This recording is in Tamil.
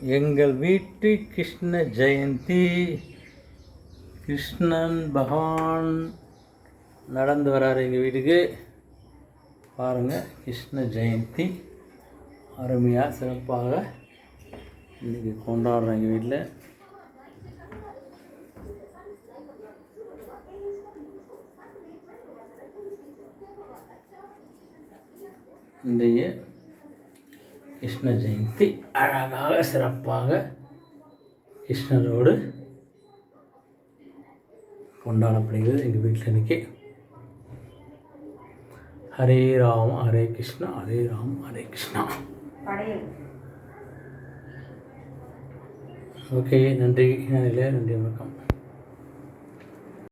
எங்கள் வீட்டு கிருஷ்ண ஜெயந்தி. கிருஷ்ணன் பகவான் நடந்து வராரு எங்கள் வீட்டுக்கு. பாருங்கள் கிருஷ்ண ஜெயந்தி. அருமையாக சிறப்பாக இன்றைக்கி கொண்டாடுறோம் எங்கள் வீட்டில் இன்றைய கிருஷ்ண ஜெயந்தி அழகாக சிறப்பாக கிருஷ்ணரோடு கொண்டாடப்படுகிறது எங்கள் வீட்டில் இன்னைக்கு. ஹரே ராம் ஹரே கிருஷ்ணா ஹரே ராம் ஹரே கிருஷ்ணா. ஓகே நன்றி. நன்றி நன்றி வணக்கம்.